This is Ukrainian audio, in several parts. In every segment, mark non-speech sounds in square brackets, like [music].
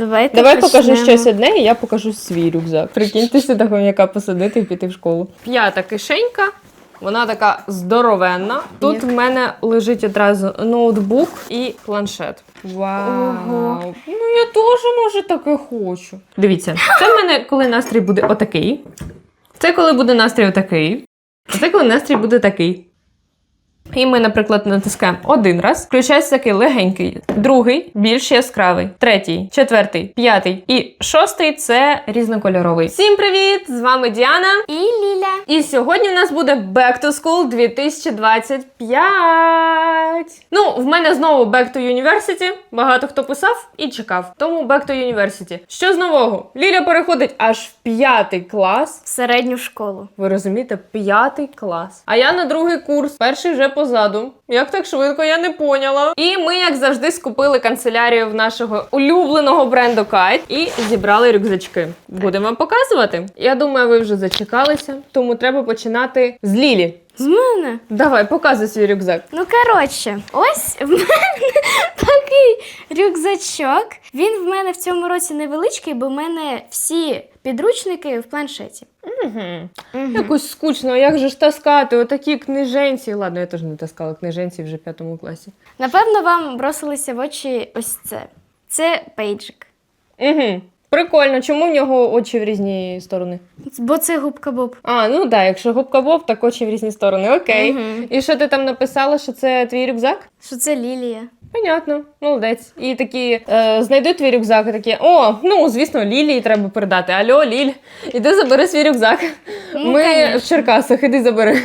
Давайте Давай почнемо. покажи щось одне, і я покажу свій рюкзак. Прикиньте сюди хом'яка посадити і піти в школу. П'ята кишенька. Вона така здоровенна. Тут Як? в мене лежить одразу ноутбук і планшет. Вау! Ого. Ну я теж може таке хочу. Дивіться, це в мене коли настрій буде отакий. Це коли буде настрій отакий. А це коли настрій буде такий. І ми, наприклад, натискаємо один раз, включається такий легенький, другий більш яскравий, третій, четвертий, п'ятий і шостий це різнокольоровий. Всім привіт! З вами Діана. І Ліля. І сьогодні в нас буде Back to School 2025. Ну, в мене знову Back to University. Багато хто писав і чекав. Тому Back to University. Що з нового? Ліля переходить аж в п'ятий клас. В середню школу. Ви розумієте, п'ятий клас. А я на другий курс, перший вже позаду. Як так швидко, я не поняла. І ми, як завжди, скупили канцелярію в нашого улюбленого бренду Kite і зібрали рюкзачки. Будемо вам показувати. Я думаю, ви вже зачекалися, тому треба починати з Лілі. З мене. Давай, показуй свій рюкзак. Ну, коротше, ось в мене [laughs] такий рюкзачок. Він в мене в цьому році невеличкий, бо в мене всі підручники в планшеті. Угу. Якось скучно, як же ж таскати отакі книженці. Ладно, я теж не таскала книженці вже в п'ятому класі. Напевно, вам бросилося в очі ось це. Це пейджик. Угу. Прикольно, чому в нього очі в різні сторони? Бо це губка Боб. А, ну так, якщо губка Боб, так очі в різні сторони. Окей. Мгм. І що ти там написала, що це твій рюкзак? Що це Лілія? Понятно, молодець. І такі е, знайдуть твій рюкзак, і такі, о, ну звісно, Лілії треба передати. Альо, Ліль, іди забери свій рюкзак. Ну, Ми конечно. в Черкасах, іди забери.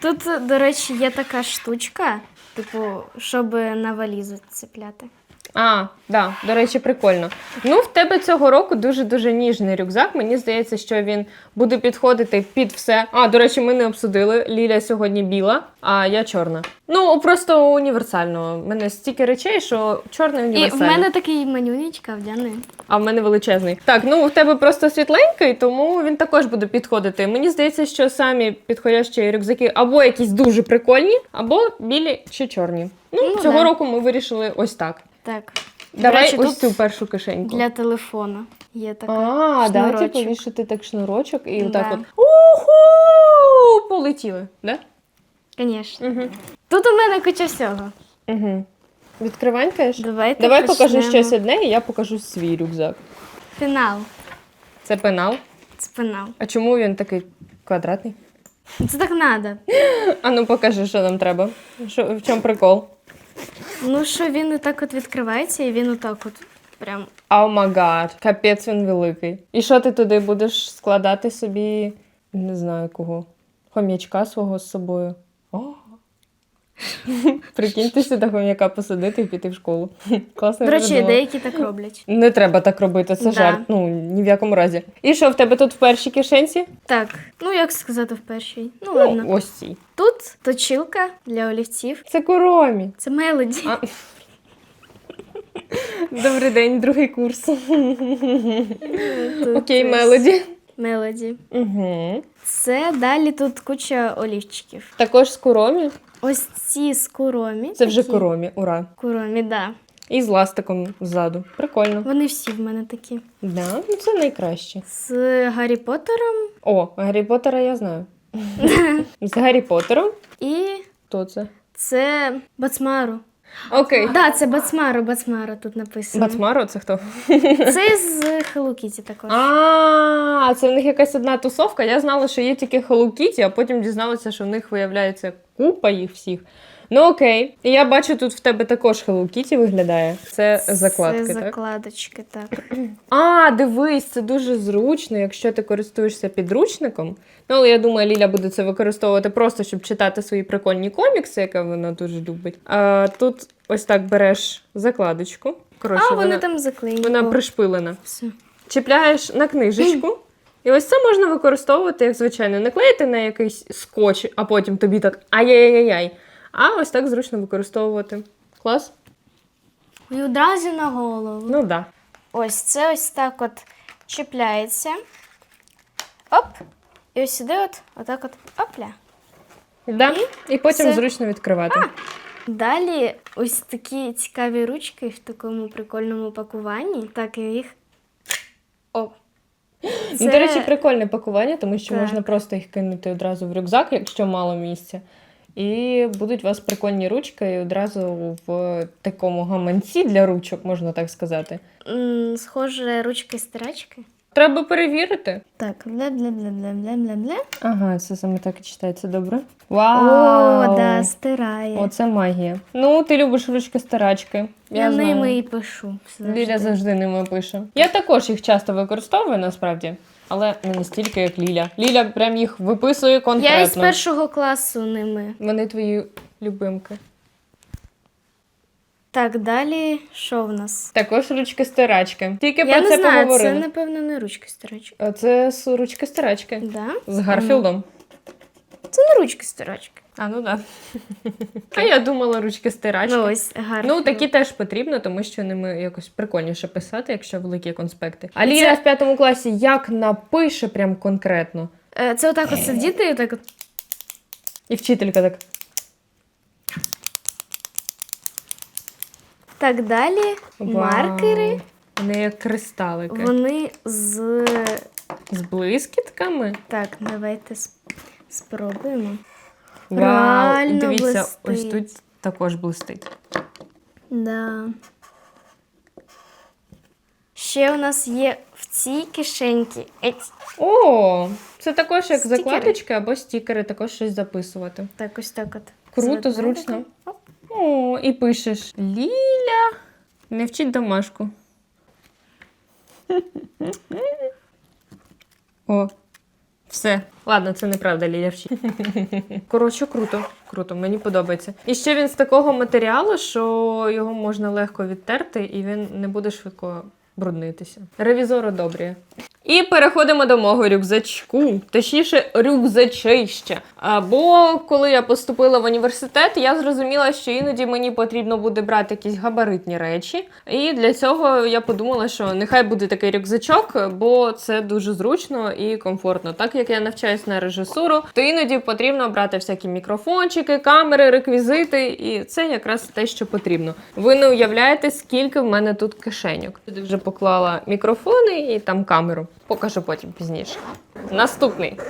Тут, до речі, є така штучка, типу, щоб на валізу цепляти. А, да, до речі, прикольно. Ну, в тебе цього року дуже-дуже ніжний рюкзак. Мені здається, що він буде підходити під все. А, до речі, ми не обсудили. Ліля сьогодні біла, а я чорна. Ну, просто універсально. У мене стільки речей, що чорний І в універсальний. мене такий манюнічка вдяний. А в мене величезний. Так, ну в тебе просто світленький, тому він також буде підходити. Мені здається, що самі підходящі рюкзаки або якісь дуже прикольні, або білі чи чорні. Ну, Ну, цього да. року ми вирішили ось так. Так. Давай речі, ось цю першу кишеньку. Для телефона є така. А, да, типу вішати так шнурочок і Да. отак от. Уху! Полетіли, да? Звісно. Угу. Тут у мене куча всього. Угу. Відкриванькаєш? Давайте Давай покажу почнемо. щось одне, і я покажу свій рюкзак. Пенал. Це пенал. Це пенал. А чому він такий квадратний? Це так треба. [gasps] А ну покажи, що нам треба. Що, в чому прикол? Ну, що він отак от відкривається, і він отак от прям. Алмагар, капець він великий. І що ти туди будеш складати собі, не знаю кого, хом'ячка свого з собою? [laughs] Прикиньте сюди хом'яка посадити і піти в школу. [laughs] Класно. До речі, деякі так роблять. Не треба так робити, це Да. жарт. Ну, ні в якому разі. І що в тебе тут в першій кишенці? Так, ну як сказати в першій. Ну ладно. Ну, ось цій. Тут точилка для олівців. Це коромі. Це мелоді. А. Добрий день, другий курс. Тут Окей, ось мелоді. Мелоді. Угу. Це далі тут куча олівчиків. Також з коромі. Ось ці з куромі. Це вже такі. коромі, ура. Куромі, да. І з ластиком ззаду. Прикольно. Вони всі в мене такі. Да, ну це найкраще. З Гаррі Поттером О, Гаррі Поттера я знаю. [laughs] З Гаррі Поттером. і Хто це? це Бацмару. Окей. Да, це Бацмаро, Бацмару тут написано. Бацмаро, це хто? Це з Hello Kitty також. А, це в них якась одна тусовка. Я знала, що є тільки Hello Kitty, а потім дізналася, що в них виявляється купа їх всіх. Ну окей. І я бачу, тут в тебе також Hello Kitty виглядає. Це закладки, Це так? закладочки, так. [clears throat] А, дивись, це дуже зручно, якщо ти користуєшся підручником. Ну, але я думаю, Ліля буде це використовувати просто, щоб читати свої прикольні комікси, яке вона дуже любить. А тут ось так береш закладочку. Коротше, А, вони вона, там заклеєні. вона пришпилена. все. Чіпляєш на книжечку. [clears throat] І ось це можна використовувати, як звичайно, не клеїти на якийсь скотч, а потім тобі так ай-яй-яй-яй. А ось так зручно використовувати. Клас? І одразу на голову. Ну так. Да. Ось це ось так от чіпляється. Оп. І ось сюди от, отак от, опля. Да? І потім це- зручно відкривати. Далі ось такі цікаві ручки в такому прикольному пакуванні. Так, і їх. О. Ну, до речі, прикольне пакування, тому що Так. можна просто їх кинути одразу в рюкзак, якщо мало місця. І будуть у вас прикольні ручки і одразу в такому гаманці для ручок, можна так сказати. схоже, ручки стирачки. Треба перевірити. Так, бля-бля-бля-бля-бля-бля. Ага, це саме так і читається добре. О, Вау! да, стирає. Оце магія. Ну, ти любиш ручки старачки. Я знаю. ними і пишу. завжди. Ліля завжди ними пише. Я також їх часто використовую насправді, але не настільки, як Ліля. Ліля прям їх виписує конкретно. Я із першого класу ними. Вони твої любимки. Так, далі що в нас? Також ручки стирачки. Тільки Я про не це знаю, поговорили. це напевно не ручки стирачки. А Це ручки стирачки. Да? З Гарфілдом. Це не ручки стирачки. А, ну так. [laughs] А я думала ручки стирачки. Ну ось гарно. Ну, такі теж потрібно, тому що ними якось прикольніше писати, якщо великі конспекти. А Ліля Це- в п'ятому класі як напише прям конкретно. Е, Це отак от сидіти і так от. І вчителька так. Так далі. Вау. Маркери. Вони як кристалики. Вони з. З блискітками. Так, давайте спробуємо. Вау! Реально дивіться, ось тут також блистить. Да. Ще у нас є в цій кишеньці. О, це також як Стікери. закладочки або стікери, також щось записувати. Так, ось так от. Круто, зручно. Оп. О, і пишеш Ліля. Не вчить домашку. О, все. Ладно, це неправда, Ліля вчить. Коротше, круто. Круто, мені подобається. І ще він з такого матеріалу, що його можна легко відтерти, і він не буде швидко бруднитися. Ревізор одобрює. І переходимо до мого рюкзачку, точніше, рюкзачища. Або коли я поступила в університет, я зрозуміла, що іноді мені потрібно буде брати якісь габаритні речі. І для цього я подумала, що нехай буде такий рюкзачок, бо це дуже зручно і комфортно. Так як я навчаюсь на режисуру, то іноді потрібно брати всякі мікрофончики, камери, реквізити, і це якраз те, що потрібно. Ви не уявляєте, скільки в мене тут кишеньок. Туди вже поклала мікрофони і там камеру. Покажу потім пізніше. Наступний.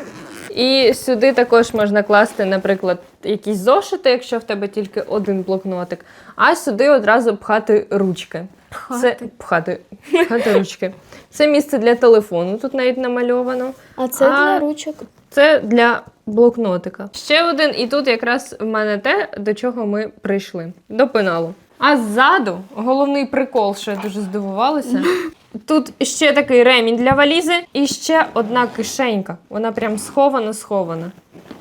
І сюди також можна класти, наприклад, якісь зошити, якщо в тебе тільки один блокнотик, а сюди одразу пхати ручки. Це Пхати. пхати, пхати ручки. Це місце для телефону, тут навіть намальовано. А це А- для ручок. Це для блокнотика. Ще один, і тут якраз в мене те, до чого ми прийшли. До пеналу. А ззаду головний прикол, що я дуже здивувалася. Тут ще такий ремінь для валізи, і ще одна кишенька. Вона прям схована, схована.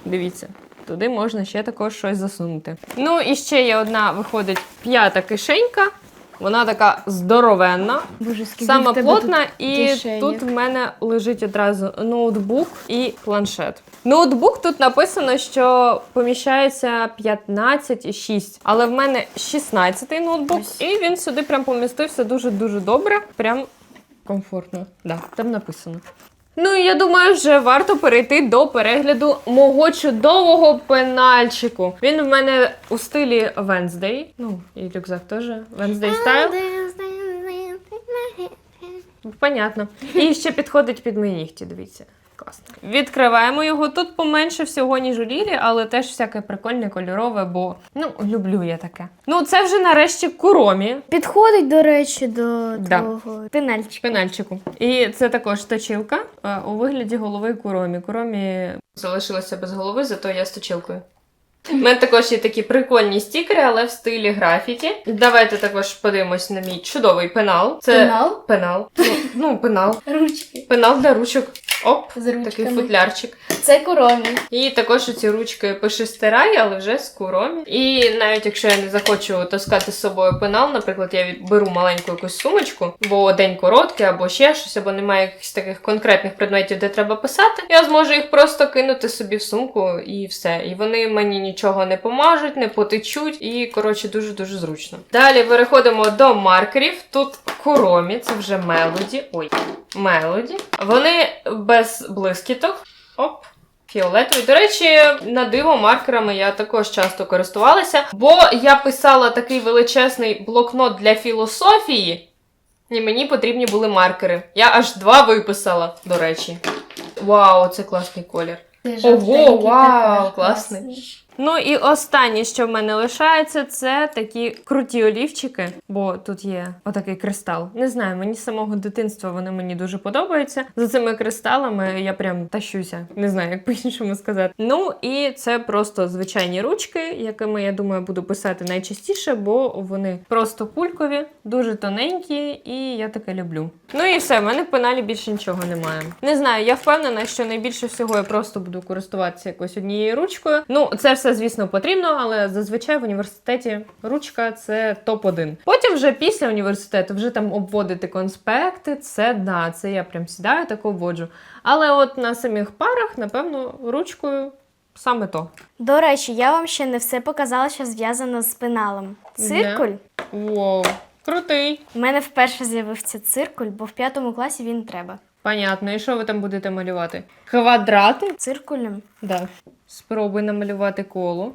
Дивіться. Туди можна ще також щось засунути. Ну і ще є одна, виходить, п'ята кишенька. Вона така здоровенна. Боже, скільки Саме в тебе плотна, тут і кишеньок. тут в мене лежить одразу ноутбук і планшет. Ноутбук тут написано, що поміщається 15,6, але в мене 16 ноутбук, Ось. і він сюди прям помістився дуже-дуже добре. Прям комфортно. Да, там написано. Ну і я думаю, вже варто перейти до перегляду мого чудового пенальчику. Він в мене у стилі Wednesday. Ну, і рюкзак теж Wednesday стайл. Понятно. І ще підходить під мої нігті, дивіться. Класно. Відкриваємо його. Тут поменше всього, ніж у Лілі, але теж всяке прикольне, кольорове, бо ну, люблю я таке. Ну, це вже нарешті куромі. Підходить, до речі, до Да. твого пенальчика. Пенальчику. І це також точилка е, у вигляді голови куромі. Куромі залишилася без голови, зато я з точилкою. У мене також є такі прикольні стікери, але в стилі графіті. Давайте також подивимось на мій чудовий пенал. Це Пенал? пенал. Ну, ну, пенал. Ручки. Пенал для ручок. Оп, З такий футлярчик. Це коромі. І також ці ручки пиши стирай, але вже з куромі. І навіть якщо я не захочу таскати з собою пенал, наприклад, я беру маленьку якусь сумочку, бо день короткий, або ще щось, або немає якихось таких конкретних предметів, де треба писати. Я зможу їх просто кинути собі в сумку і все. І вони мені нічого не помажуть, не потечуть, і коротше дуже дуже зручно. Далі переходимо до маркерів. Тут куромі, це вже мелоді. Ой, мелоді. Вони без блискіток. Оп. Фіолетовий. До речі, на диво маркерами я також часто користувалася, бо я писала такий величезний блокнот для філософії, і мені потрібні були маркери. Я аж два виписала, до речі. Вау, це класний колір. Ого, вау, класний. Ну і останнє, що в мене лишається, це такі круті олівчики, бо тут є отакий кристал. Не знаю, мені з самого дитинства вони мені дуже подобаються. За цими кристалами я прям тащуся. Не знаю, як [laughs] по-іншому сказати. Ну і це просто звичайні ручки, якими я думаю буду писати найчастіше, бо вони просто кулькові, дуже тоненькі, і я таке люблю. Ну і все, в мене в пеналі більше нічого немає. Не знаю, я впевнена, що найбільше всього я просто буду користуватися якось однією ручкою. Ну, це все, звісно, потрібно, але зазвичай в університеті ручка це топ-1. Потім, вже після університету, вже там обводити конспекти. Це да, це я прям сідаю, так обводжу. Але от на самих парах, напевно, ручкою саме то. До речі, я вам ще не все показала, що зв'язано з пеналом. Циркуль. Воу, крутий. У мене вперше з'явився циркуль, бо в п'ятому класі він треба. Понятно, і що ви там будете малювати? Квадрати? Циркулем. Да. Спробуй намалювати коло.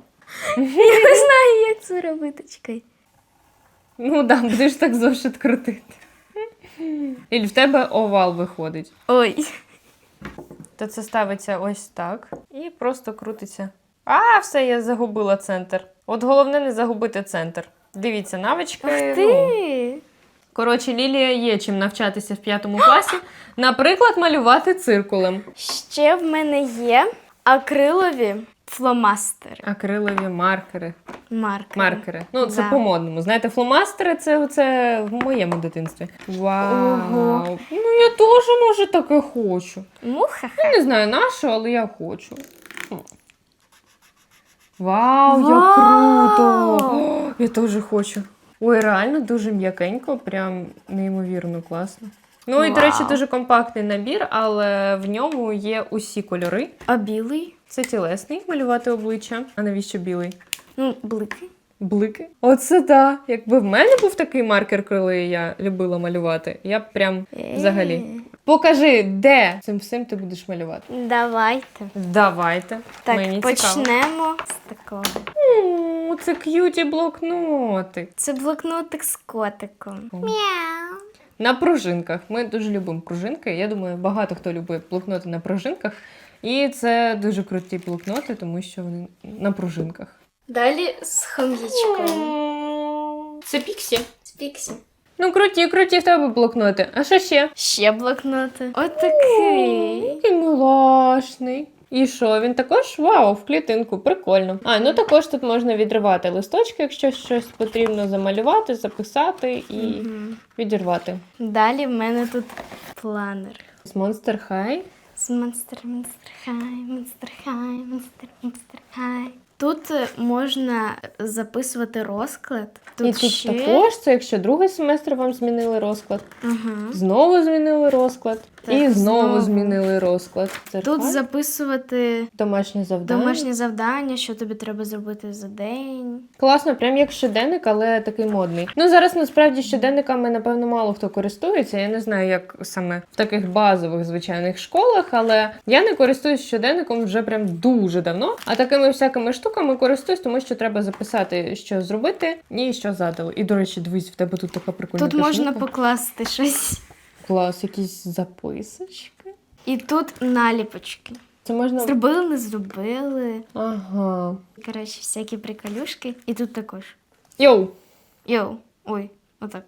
Я не знаю, як це робити. Чекай. Ну да, будеш так зошит крутити. І в тебе овал виходить. Ой. То це ставиться ось так і просто крутиться. А, все, я загубила центр. От головне не загубити центр. Дивіться, навички. Ну, ти! Коротше, Лілія є чим навчатися в п'ятому класі. Наприклад, малювати циркулем. Ще в мене є акрилові фломастери. Акрилові маркери. Маркери. Маркери. Ну, це Да. по-модному. Знаєте, фломастери це, це в моєму дитинстві. Вау! Ого. Ну, я теж, може, таке хочу. Муха. Я не знаю на що, але я хочу. Вау, як Вау! круто! О, я теж хочу. Ой, реально дуже м'якенько, прям неймовірно класно. Ну і, до речі, дуже компактний набір, але в ньому є усі кольори. А білий? Це тілесний малювати обличчя. А навіщо білий? Ну, блики. Блики. Оце так. Якби в мене був такий маркер, коли я любила малювати, я б прям взагалі. Е. Покажи, де цим всім ти будеш малювати. Давайте. Давайте. Так, Мені цікаво. почнемо з такого. Це к'юті блокноти. Це блокнотик з котиком. Мяу. На пружинках. Ми дуже любимо пружинки. Я думаю, багато хто любить блокноти на пружинках. І це дуже круті блокноти, тому що вони на пружинках. Далі з хом'ячком. Це піксі. З піксі. Ну, круті, круті в тебе блокноти. А що ще? Ще блокноти. Отакий. Який милашний. І що, він також вау, в клітинку, прикольно. А, ну також тут можна відривати листочки, якщо щось потрібно замалювати, записати і Мгм. відірвати. Далі в мене тут планер. З Monster High. З Monster, Monster High, Monster High, Monster, Monster High. Тут е, можна записувати розклад. Тут і тут ще... також, це якщо другий семестр вам змінили розклад, Ага. знову змінили розклад, Так, і знову, знову. змінили розклад. Це Тут факт. записувати домашнє завдання. домашнє завдання, що тобі треба зробити за день. Класно, прям як щоденник, але такий модний. Ну зараз насправді щоденниками, напевно, мало хто користується. Я не знаю, як саме в таких базових звичайних школах, але я не користуюсь щоденником вже прям дуже давно. А такими всякими штуками користуюсь, тому що треба записати, що зробити і що задали. І до речі, дивись, в тебе тут така прикольна Тут можна покласти щось. Клас, якісь записочки. І тут наліпочки. Це можна. Зробили, не зробили. Ага. Коротше, всякі приколюшки. І тут також. Йоу! Йоу, ой, отак.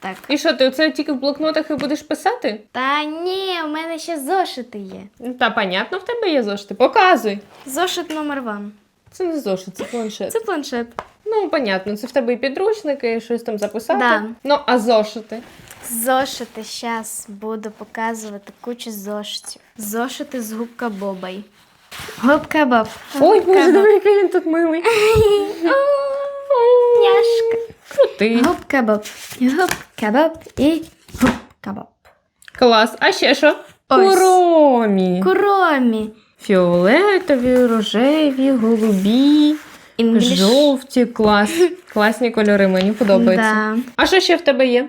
Так. І що, ти це тільки в блокнотах і будеш писати? Та ні, у мене ще зошити є. Та понятно, в тебе є зошити. Показуй. Зошит номер ван. Це не зошит, це планшет. Це планшет. Ну, понятно, це в тебе і підручники, і щось там записати. Да. Ну, а зошити? Зошити зараз буду показувати кучу зошитів. Зошити з губка Бобай. Губка Боб. Ой, боже, диви, який він тут милий. [laughs] Няшка. Крутий. Губка Боб. Губка Боб і губка Боб. Клас. А ще що? Ось. Куромі. Куромі. Фіолетові, рожеві, голубі, Інгліш. жовті. Клас. Класні кольори, мені подобаються. Да. А що ще в тебе є?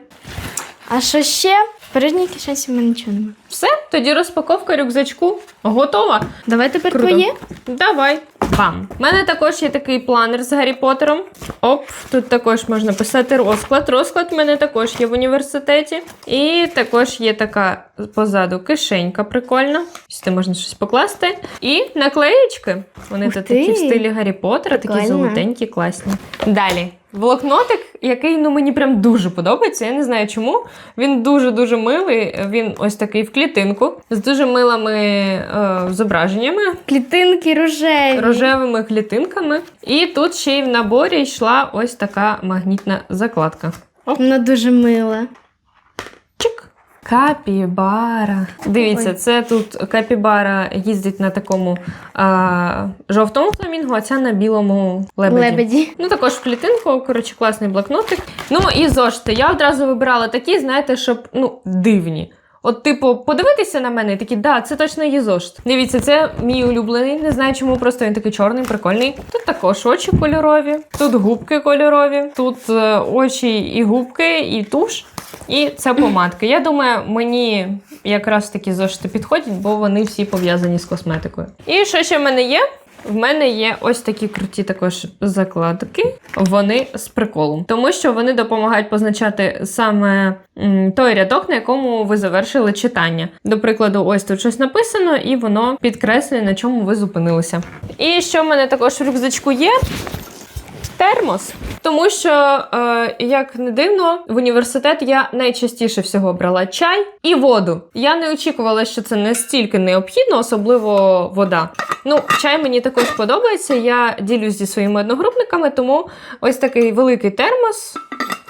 А що ще? В порожній кишенці в мене нічого немає. Все, тоді розпаковка рюкзачку готова. Давай тепер Круто. твоє. Давай. Бам! У мене також є такий планер з Гаррі Поттером. Оп, тут також можна писати розклад. Розклад в мене також є в університеті. І також є така позаду кишенька прикольна. Сюди можна щось покласти. І наклеєчки. Вони Ух тут ти. такі в стилі Гаррі Поттера, такі Прикольно. золотенькі, класні. Далі. Блокнотик, який ну мені прям дуже подобається. Я не знаю чому. Він дуже-дуже милий. Він ось такий в клітинку з дуже милими е, зображеннями Клітинки рожеві. рожевими клітинками. І тут ще й в наборі йшла ось така магнітна закладка. Вона дуже мила. Капібара. Дивіться, це тут капібара їздить на такому а, жовтому фламінгу, а ця на білому лебеді. Лебеді. Ну, також в клітинку, коротше, класний блокнотик. Ну і зошити. Я одразу вибирала такі, знаєте, щоб ну, дивні. От, типу, подивитися на мене і такі, да, це точно є зошит. Дивіться, це мій улюблений. Не знаю, чому просто він такий чорний, прикольний. Тут також очі кольорові, тут губки кольорові, тут е, очі і губки, і туш. І це помадки. Я думаю, мені якраз такі зошити підходять, бо вони всі пов'язані з косметикою. І що ще в мене є? В мене є ось такі круті також закладки. Вони з приколом, тому що вони допомагають позначати саме той рядок, на якому ви завершили читання. До прикладу, ось тут щось написано, і воно підкреслює, на чому ви зупинилися. І що в мене також в рюкзачку є? Термос, тому що, е, як не дивно, в університет я найчастіше всього брала чай і воду. Я не очікувала, що це настільки необхідно, особливо вода. Ну, чай мені також подобається. Я ділюсь зі своїми одногрупниками, тому ось такий великий термос,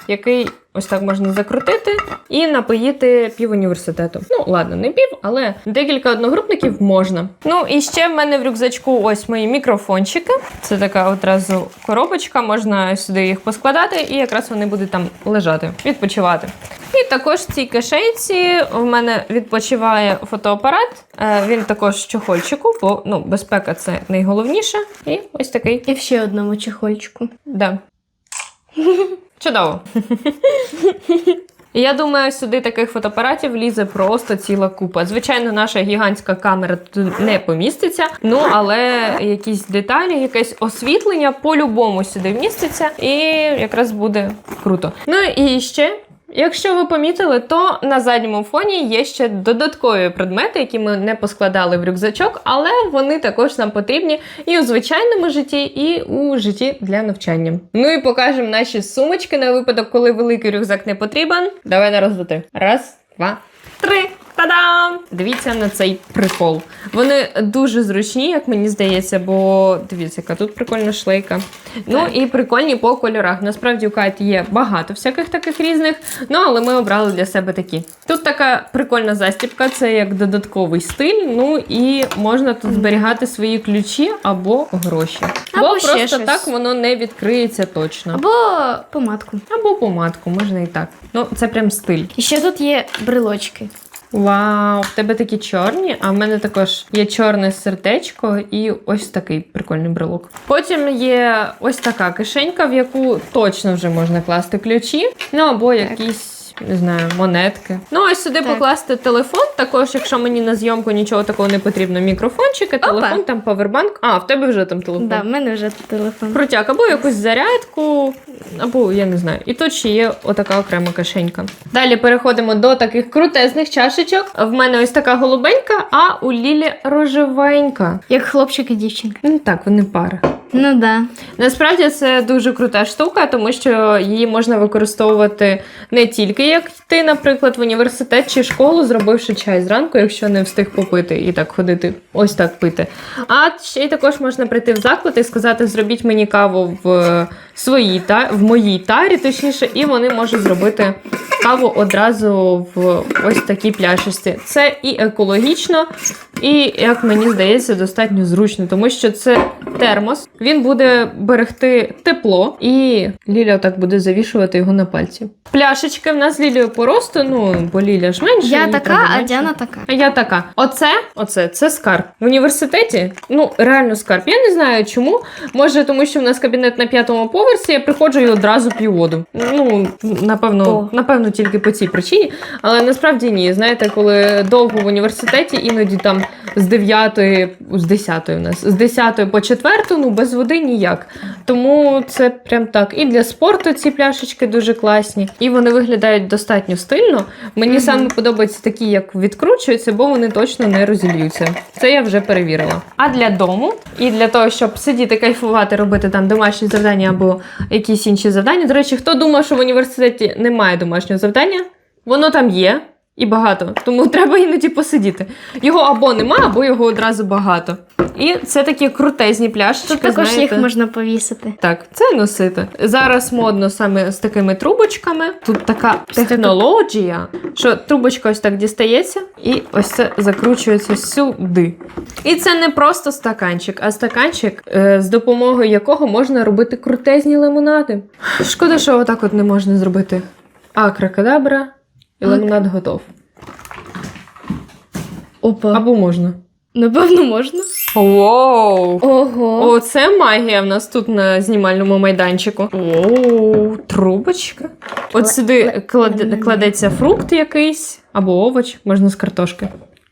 який ось так можна закрутити і напоїти пів університету. Ну, ладно, не пів, але декілька одногрупників можна. Ну і ще в мене в рюкзачку ось мої мікрофончики. Це така одразу коробочка, можна сюди їх поскладати, і якраз вони будуть там лежати, відпочивати. І також в цій кишенці в мене відпочиває фотоапарат. Е, Він також в чохольчику, бо ну, безпека це найголовніше. І ось такий. І в ще одному чехольчику. Да. [laughs] Чудово. Я думаю, сюди таких фотоапаратів лізе просто ціла купа. Звичайно, наша гігантська камера тут не поміститься. Ну але якісь деталі, якесь освітлення по-любому сюди вміститься, і якраз буде круто. Ну і ще. Якщо ви помітили, то на задньому фоні є ще додаткові предмети, які ми не поскладали в рюкзачок, але вони також нам потрібні і у звичайному житті, і у житті для навчання. Ну і покажемо наші сумочки на випадок, коли великий рюкзак не потрібен. Давай на раз. Раз, два, три. Та-дам! Дивіться на цей прикол. Вони дуже зручні, як мені здається, бо дивіться, яка тут прикольна шлейка. Ну Так. і прикольні по кольорах. Насправді у Каті є багато всяких таких різних, ну але ми обрали для себе такі. Тут така прикольна застібка, це як додатковий стиль. Ну і можна тут зберігати свої ключі або гроші. Або бо ще просто щось. так воно не відкриється точно. Або помадку. Або помадку, можна і так. Ну, це прям стиль. І ще тут є брелочки. Вау, в тебе такі чорні, а в мене також є чорне сердечко і ось такий прикольний брелок. Потім є ось така кишенька, в яку точно вже можна класти ключі, ну або якісь. Не знаю, монетки. Ну, ось сюди Так. покласти телефон. Також, якщо мені на зйомку нічого такого не потрібно, мікрофончики, телефон, там павербанк. А, в тебе вже там телефон. Да, в мене вже телефон. Крутяк, або якусь зарядку, або я не знаю. І тут ще є отака окрема кишенька. Далі переходимо до таких крутезних чашечок. В мене ось така голубенька, а у Лілі рожевенька. Як хлопчик і дівчинка. Ну так, вони пара. Ну да. Насправді це дуже крута штука, тому що її можна використовувати не тільки як йти, наприклад, в університет чи школу, зробивши чай зранку, якщо не встиг попити і так ходити, ось так пити. А ще й також можна прийти в заклад і сказати: зробіть мені каву в своїй та в моїй тарі, точніше, і вони можуть зробити каву одразу в ось такій пляшечці. Це і екологічно, і, як мені здається, достатньо зручно, тому що це термос. Він буде берегти тепло, і Ліля так буде завішувати його на пальці. Пляшечки в нас з Лілею по ну бо Ліля ж менше. Я така, а. Діана така. А я така. Оце, оце, це скарб. В університеті, ну, реально скарб. Я не знаю чому. Може, тому що в нас кабінет на п'ятому поверсі, я приходжу і одразу п'ю воду. Ну, напевно, О. напевно, тільки по цій причині. Але насправді ні. Знаєте, коли довго в університеті, іноді там з 9, з 10 у нас, з 10 по 4, ну без води ніяк. Тому це прям так. І для спорту ці пляшечки дуже класні, і вони виглядають достатньо стильно. Мені Мгм. саме подобаються такі, як відкручуються, бо вони точно не розільються. Це я вже перевірила. А для дому і для того, щоб сидіти, кайфувати, робити там домашні завдання або якісь інші завдання. До речі, хто думав, що в університеті немає домашнього завдання, воно там є. І багато, тому треба іноді посидіти. Його або нема, або його одразу багато. І це такі крутезні пляшечки. Тут також знаєте. їх можна повісити. Так, це носити. Зараз модно саме з такими трубочками. Тут така технологія, що трубочка ось так дістається, і ось це закручується сюди. І це не просто стаканчик, а стаканчик, е, з допомогою якого можна робити крутезні лимонади. Шкода, що отак от не можна зробити. Акракадабра, і лимонад готов. Опа. Або можна. Напевно, можна. Воу! Ого. О, це магія в нас тут на знімальному майданчику. О, трубочка. От сюди кладе- кладеться фрукт якийсь або овоч, можна з картошки.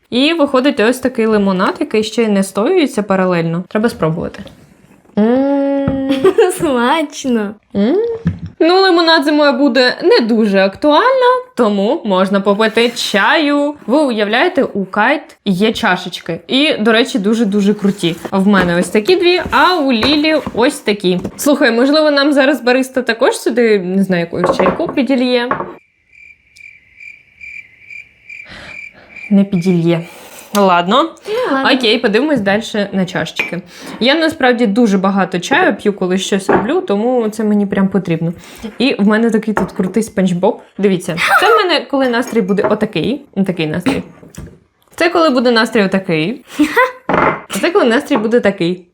І виходить ось такий лимонад, який ще й не стоюється паралельно. Треба спробувати. М. [laughs] Смачно. М. Ну, лимонад зимою буде не дуже актуально, тому можна попити чаю. Ви уявляєте, у кайт є чашечки. І, до речі, дуже-дуже круті. В мене ось такі дві, а у Лілі ось такі. Слухай, можливо, нам зараз бариста також сюди, не знаю, якусь чайку підільє. Не підільє. Ладно. Ладно. Окей, подивимось далі на чашечки. Я насправді дуже багато чаю п'ю, коли щось роблю, тому це мені прям потрібно. І в мене такий тут крутий спанчбоб. Дивіться, це в мене, коли настрій буде отакий. Такий настрій. Це коли буде настрій отакий. А [laughs] це коли настрій буде такий.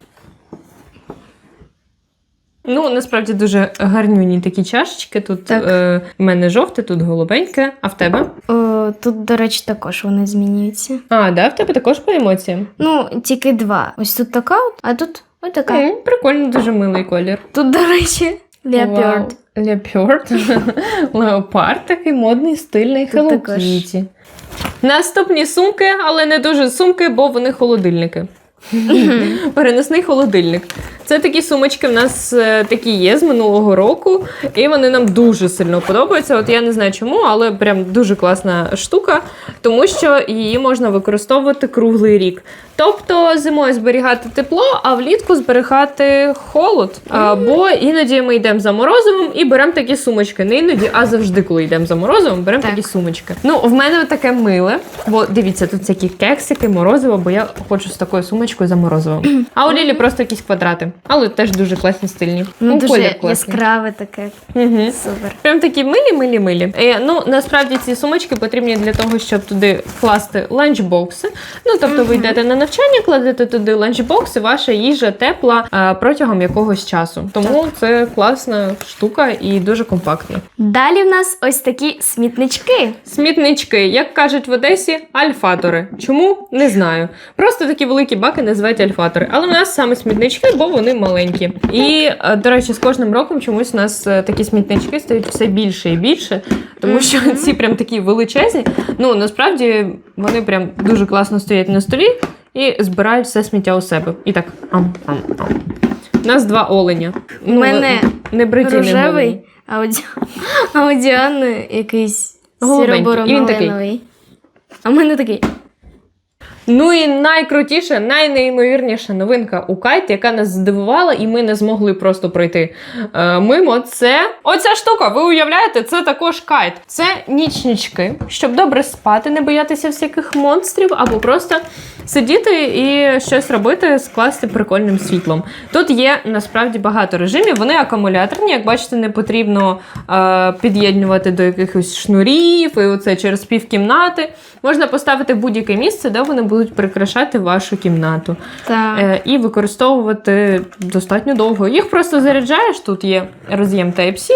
Ну, насправді дуже гарнюні такі чашечки. Тут Так. е, в мене жовте, тут голубеньке, а в тебе? О, тут, до речі, також вони змінюються. А, да, в тебе також по емоціям. Ну, тільки два. Ось тут така, от, а тут отака. М, Прикольно, дуже милий колір. Тут, до речі, леопард. Вау. Леопард. [laughs] Леопард такий модний, стильний Тут Hello також. Kitty. Наступні сумки, але не дуже сумки, бо вони холодильники. Переносний холодильник. Це такі сумочки в нас е, такі є з минулого року, і вони нам дуже сильно подобаються. От я не знаю чому, але прям дуже класна штука, тому що її можна використовувати круглий рік. Тобто зимою зберігати тепло, а влітку зберігати холод. Або іноді ми йдемо за морозивом і беремо такі сумочки. Не іноді, а завжди, коли йдемо за морозивом, беремо Так. такі сумочки. Ну, в мене таке миле, бо дивіться, тут всякі кексики, морозиво, бо я хочу з такою сумочкою за морозивом. [clears throat] А у Лілі просто якісь квадрати, але теж дуже класні, стильні. Ну, дуже колір яскраве таке. Угу. Супер. Прям такі милі, милі, милі. Е, ну насправді ці сумочки потрібні для того, щоб туди класти ланчбокси. Ну тобто, ви йдете на навчання, кладете туди ланчбокс, і ваша їжа тепла е, протягом якогось часу. Тому це класна штука і дуже компактна. Далі в нас ось такі смітнички. Смітнички, як кажуть в Одесі, альфатори. Чому? Не знаю. Просто такі великі баки називають альфатори. Але в нас саме смітнички, бо вони маленькі. І, е, до речі, з кожним роком чомусь у нас е, такі смітнички стають все більше і більше, тому що ці прям такі величезні. Ну насправді вони прям дуже класно стоять на столі і збирають все сміття у себе. І так. Ам, ам, ам. У нас два оленя. У мене не бриті, не голені. Рожевий, а у, Ді... а у Діани якийсь сіро-буромалиновий. А в мене такий. Ну і найкрутіша, найнеймовірніша новинка у Кайт, яка нас здивувала, і ми не змогли просто пройти е, мимо. Це оця штука. Ви уявляєте, це також кайт. Це нічнички, щоб добре спати, не боятися всяких монстрів, або просто сидіти і щось робити, скласти прикольним світлом. Тут є насправді багато режимів. Вони акумуляторні. Як бачите, не потрібно е, під'єднувати до якихось шнурів, і оце через півкімнати. Можна поставити в будь-яке місце, де вони будуть прикрашати вашу кімнату. Так. Е, і використовувати достатньо довго. Їх просто заряджаєш, тут є роз'єм Type-C,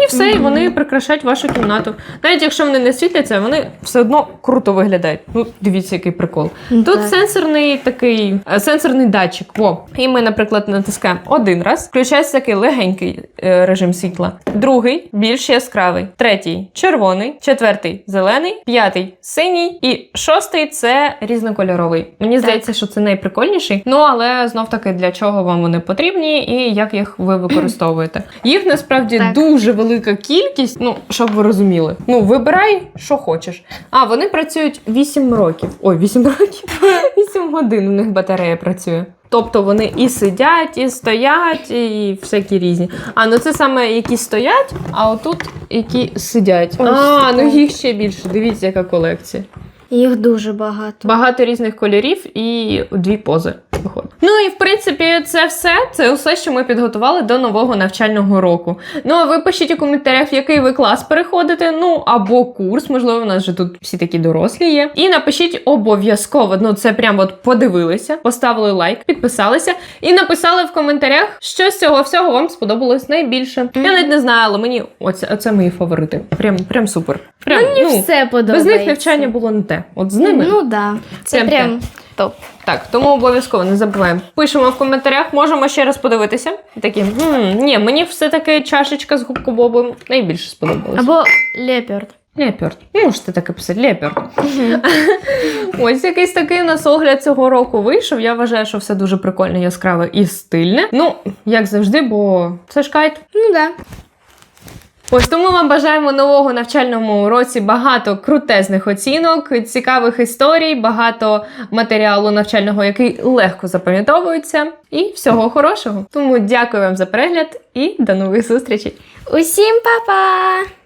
І все, і вони прикрашають вашу кімнату. Навіть якщо вони не світляться, вони все одно круто виглядають. Ну, дивіться, який прикол. Тут Так. сенсорний такий е, сенсорний датчик. Во. І ми, наприклад, натискаємо один раз. Включається такий легенький е, режим світла. Другий більш яскравий. Третій червоний, четвертий зелений, п'ятий синій і шостий це різнокольоровий. Мені Так. здається, що це найприкольніший. Ну але знов таки для чого вам вони потрібні і як їх ви використовуєте. Їх насправді Так. дуже велика кількість. Ну щоб ви розуміли. Ну вибирай, що хочеш. А вони працюють 8 років. Ой, 8 років. [laughs] 8 годин у них батарея працює. Тобто вони і сидять, і стоять, і всякі різні. А ну це саме які стоять, а отут які сидять. А, ну їх ще більше. Дивіться, яка колекція. Їх дуже багато. Багато різних кольорів і дві пози виходить. Ну і в принципі, це все. Це усе, що ми підготували до нового навчального року. Ну а ви пишіть у коментарях, в який ви клас переходите. Ну або курс, можливо, у нас же тут всі такі дорослі є. І напишіть обов'язково. Ну це прям от подивилися, поставили лайк, підписалися і написали в коментарях, що з цього всього вам сподобалось найбільше. Я навіть не знаю, але мені оце, оце мої фаворити. Прям, прям супер. Прям, Мені ну, все без подобається. них навчання було не те. От з ними. Ну да. Це Прям прям, топ. Так, тому обов'язково не забуваємо. Пишемо в коментарях, можемо ще раз подивитися. Такі, «М, ні, мені все-таки чашечка з губку Бобом найбільше сподобалась. Або леопард. Леперд. Можете таке писати, леперд. [laughs] Ось якийсь такий у нас огляд цього року вийшов. Я вважаю, що все дуже прикольне, яскраве і стильне. Ну, як завжди, бо це ж кайт. Ну да. Ось тому вам бажаємо нового навчальному році багато крутезних оцінок, цікавих історій, багато матеріалу навчального, який легко запам'ятовується, і всього хорошого. Тому дякую вам за перегляд і до нових зустрічей! Усім па-па!